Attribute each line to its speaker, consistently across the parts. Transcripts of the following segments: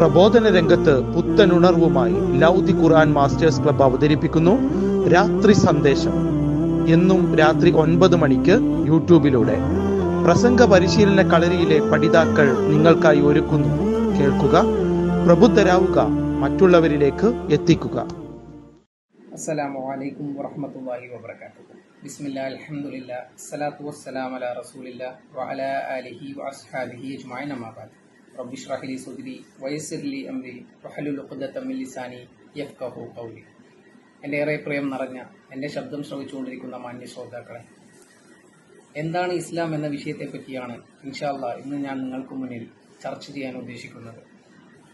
Speaker 1: പ്രബോധന രംഗത്ത് പുത്തനുണർവുമായി ലൗദി ഖുർആൻ masters club അവതരിപ്പിക്കുന്നു. രാത്രി സന്ദേശം. എന്നും രാത്രി ഒൻപത് മണിക്ക് യൂട്യൂബിലൂടെ. പ്രസംഗ പരിശീലന കളരിയിലെ പഠിതാക്കൾ നിങ്ങൾക്കായി ഒരുക്കുന്നു. കേൾക്കുക പ്രബുദ്ധരാവുക മറ്റുള്ളവരിലേക്ക് എത്തിക്കുക.
Speaker 2: അസ്സലാമു അലൈക്കും വറഹ്മത്തുള്ളാഹി വബറകാതുഹു. ബിസ്മില്ലാ അൽഹംദുലില്ലാ അലാ വഅലാ ആലിഹി വഅസ്ഹാബിഹി റബ്ബി ഷ്റഹ്ലി സുദ്രി വയസ്സിലി അംരി വഹലുൽ ഉഖ്ദത മിൻ ലിസാനി യഫ്ഖഹു ഖൗലി. എന്റെ ഏറെ പ്രിയം നിറഞ്ഞ എന്റെ ശബ്ദം ശ്രവിച്ചുകൊണ്ടിരിക്കുന്ന മാന്യ ശ്രോതാക്കളെ എന്താണ് ഇസ്ലാം എന്ന വിഷയത്തെ പറ്റിയാണ് ഇൻഷാല്ല ഇന്ന് ഞാൻ നിങ്ങൾക്ക് മുന്നിൽ ചർച്ച ചെയ്യാൻ ഉദ്ദേശിക്കുന്നത്.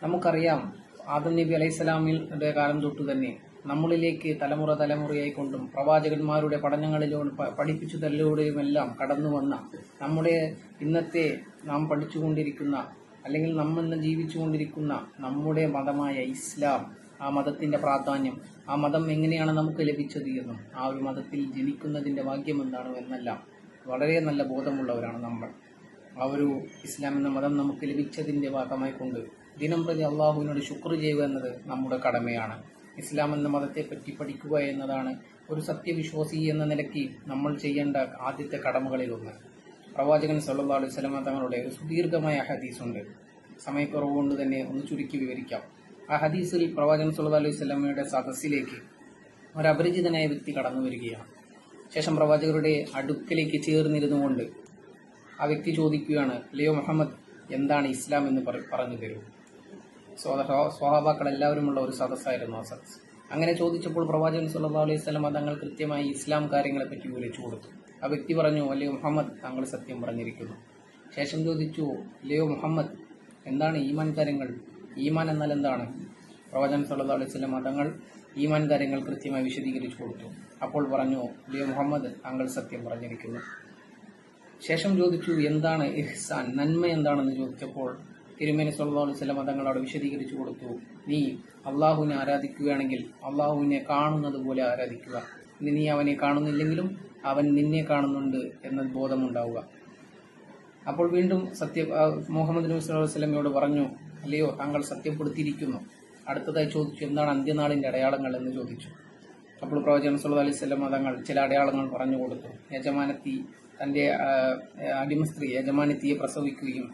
Speaker 2: നമുക്കറിയാം ആദം നബി അലൈഹിസ്സലാമിന്റെ കാലം തൊട്ടു തന്നെ നമ്മളിലേക്ക് തലമുറ തലമുറയായി കൊണ്ടും പ്രവാചകന്മാരുടെ പഠനങ്ങളിലൂടെ പഠിപ്പിച്ചു തല്ലിലൂടെയുമെല്ലാം കടന്നു വന്ന നമ്മുടെ ഇന്നത്തെ നാം പഠിച്ചുകൊണ്ടിരിക്കുന്ന അല്ലെങ്കിൽ നമ്മൾ ഇന്ന് ജീവിച്ചുകൊണ്ടിരിക്കുന്ന നമ്മുടെ മതമായ ഇസ്ലാം ആ മതത്തിന്റെ പ്രാധാന്യം ആ മതം എങ്ങനെയാണ് നമുക്ക് ലഭിച്ചത് എന്നും ആ ഒരു മതത്തിൽ ജനിക്കുന്നതിന്റെ ഭാഗ്യം എന്താണ് എന്നെല്ലാം വളരെ നല്ല ബോധമുള്ളവരാണ് നമ്മൾ. ആ ഒരു ഇസ്ലാം എന്ന മതം നമുക്ക് ലഭിച്ചതിന്റെ ഭാഗമായി കൊണ്ട് ദിനം പ്രതി അള്ളാഹുവിനോട് ശുക്ർ ചെയ്യുക എന്നത് നമ്മുടെ കടമയാണ്. ഇസ്ലാം എന്ന മതത്തെ പറ്റി പഠിക്കുക എന്നതാണ് ഒരു സത്യവിശ്വാസി എന്ന നിലയ്ക്ക് നമ്മൾ ചെയ്യേണ്ട ആദ്യത്തെ കടമകളിലൊന്ന്. പ്രവാചകൻ സല്ലാ അലൈഹി വസല്ലമ തങ്ങളുടെ ഒരു സുദീർഘമായ ഹദീസുണ്ട്. സമയക്കുറവ് കൊണ്ട് തന്നെ ഒന്ന് ചുരുക്കി വിവരിക്കാം. ആ ഹദീസിൽ പ്രവാചകൻ സല്ലല്ലാഹു അലൈഹി വസല്ലമയുടെ സദസ്സിലേക്ക് ഒരു അപരിചിതനായ വ്യക്തി കടന്നു വരികയാണ്. ശേഷം പ്രവാചകരുടെ അടുക്കലേക്ക് ചേർന്നിരുന്നു കൊണ്ട് ആ വ്യക്തി ചോദിക്കുകയാണ് ലിയോ മുഹമ്മദ് എന്താണ് ഇസ്ലാം എന്ന് പറ- പറഞ്ഞു തരൂ. സ്വഹാബാക്കൾ എല്ലാവരുമുള്ള ഒരു സദസ്സായിരുന്നു ആ സദസ് അങ്ങനെ ചോദിച്ചപ്പോൾ പ്രവാചകൻ സല്ലല്ലാഹു അലൈഹി വസല്ലം തങ്ങൾ കൃത്യമായി ഇസ്ലാം കാര്യങ്ങളെ പറ്റി വിവരിച്ചു കൊടുത്തു. ആ വ്യക്തി പറഞ്ഞു അല്ലയോ മുഹമ്മദ് താങ്കൾ സത്യം പറഞ്ഞിരിക്കുന്നു. ശേഷം ചോദിച്ചു ലിയോ മുഹമ്മദ് എന്താണ് ഈമാൻ കാര്യങ്ങൾ? ഈമാൻ എന്നാൽ എന്താണ്? പ്രവാചകൻ സല്ലല്ലാഹു അലൈഹി വസല്ലം തങ്ങൾ ഈമാൻ കാര്യങ്ങൾ കൃത്യമായി വിശദീകരിച്ചു കൊടുത്തു. അപ്പോൾ പറഞ്ഞു അല്ലയോ മുഹമ്മദ് താങ്കൾ സത്യം പറഞ്ഞിരിക്കുന്നു. ശേഷം ചോദിച്ചു എന്താണ് ഇഹ്സാൻ? നന്മ എന്താണെന്ന് ചോദിച്ചപ്പോൾ തിരുമേനി സല്ലല്ലാഹു അലൈഹി വസല്ലം തങ്ങൾ അവിടെ വിശദീകരിച്ചു കൊടുത്തു. നീ അള്ളാഹുവിനെ ആരാധിക്കുകയാണെങ്കിൽ അള്ളാഹുവിനെ കാണുന്നത് പോലെ ആരാധിക്കുക. നീ അവനെ കാണുന്നില്ലെങ്കിലും അവൻ നിന്നെ കാണുന്നുണ്ട് എന്ന ബോധമുണ്ടാവുക. അപ്പോൾ വീണ്ടും സത്യ മുഹമ്മദ് നബി സല്ലു വസ്ലമയോട് പറഞ്ഞു അല്ലയോ താങ്കൾ സത്യപ്പെടുത്തിയിരിക്കുന്നു. അടുത്തതായി ചോദിച്ചു എന്താണ് അന്ത്യനാളിന്റെ അടയാളങ്ങൾ എന്ന് ചോദിച്ചു. അപ്പോൾ പ്രവാചകൻ സല്ലു അലൈഹി സ്വലം തങ്ങൾ ചില അടയാളങ്ങൾ പറഞ്ഞു കൊടുത്തു. യജമാനത്തി തന്റെ അടിമസ്ത്രീ അടിമ സ്ത്രീ യജമാനത്തിയെ പ്രസവിക്കുകയും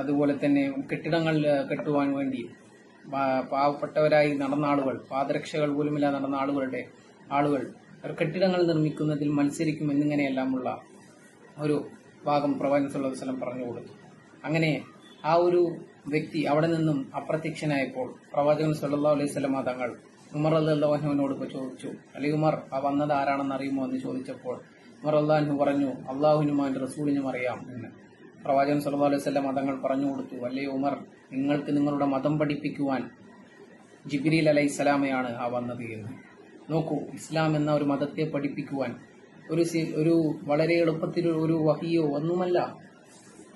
Speaker 2: അതുപോലെ തന്നെ കെട്ടിടങ്ങൾ കെട്ടുവാൻ വേണ്ടി പാവപ്പെട്ടവരായി നടന്ന ആളുകൾ പാദരക്ഷകൾ പോലുമില്ലാതെ നടന്ന ആളുകളുടെ ആളുകൾ കെട്ടിടങ്ങൾ നിർമ്മിക്കുന്നതിൽ മത്സരിക്കും എന്നിങ്ങനെയെല്ലാമുള്ള ഒരു ഭാഗം പ്രവാചകൻ അലൈഹി വസല്ലം പറഞ്ഞു കൊടുത്തു. അങ്ങനെ ആ ഒരു വ്യക്തി അവിടെ നിന്നും അപ്രത്യക്ഷനായപ്പോൾ പ്രവാചകൻ സല്ലല്ലാഹു അലൈഹി വസല്ലം തങ്ങൾ ഉമർ ഇപ്പോൾ ചോദിച്ചു അലി ഉമർ ആ വന്നത് ആരാണെന്ന് അറിയുമോ? എന്ന് ചോദിച്ചപ്പോൾ ഉമർ അള്ളാഹു പറഞ്ഞു അള്ളാഹുവിനും അവന്റെ റസൂലിനും അറിയാം. എന്ന്. പ്രവാചകൻ സല്ലല്ലാഹു അലൈഹി വസല്ലം തങ്ങൾ പറഞ്ഞു കൊടുത്തു അല്ലേ ഉമർ നിങ്ങൾക്ക് നിങ്ങളുടെ മതം പഠിപ്പിക്കുവാൻ ജിബ്രീൽ അലൈഹിസ്സലാമയാണ് ആ വന്നത് എന്ന്. നോക്കൂ ഇസ്ലാം എന്ന ഒരു മതത്തെ പഠിപ്പിക്കുവാൻ ഒരു ഒരു വളരെ എളുപ്പത്തിൽ ഒരു വഹിയോ ഒന്നുമല്ല.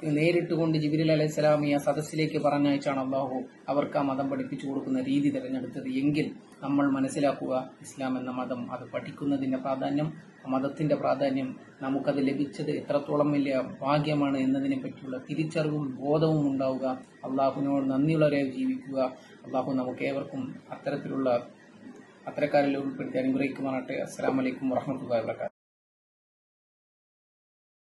Speaker 2: നേരിട്ട് കൊണ്ട് ജിബിരിൽ അലൈഹി സ്വലാമി ആ സദസ്സിലേക്ക് പറഞ്ഞയച്ചാണ് അള്ളാഹു അവർക്ക് ആ മതം പഠിപ്പിച്ചു കൊടുക്കുന്ന രീതി തിരഞ്ഞെടുത്തത്. എങ്കിൽ നമ്മൾ മനസ്സിലാക്കുക ഇസ്ലാം എന്ന മതം അത് പഠിക്കുന്നതിന്റെ പ്രാധാന്യം ആ മതത്തിന്റെ പ്രാധാന്യം നമുക്കത് ലഭിച്ചത് എത്രത്തോളം വലിയ ഭാഗ്യമാണ് എന്നതിനെ പറ്റിയുള്ള തിരിച്ചറിവും ബോധവും ഉണ്ടാവുക. അള്ളാഹുവിനോട് നന്ദിയുള്ളവരായി ജീവിക്കുക. അള്ളാഹു നമുക്ക് ഏവർക്കും അത്തരത്തിലുള്ള അത്തരക്കാരിൽ ഉൾപ്പെടുത്തി അനുഗ്രഹിക്കുവാനാട്ടെ അസ്സാം വറഹമത്തുള്ളാഹി വബറകാതുഹു.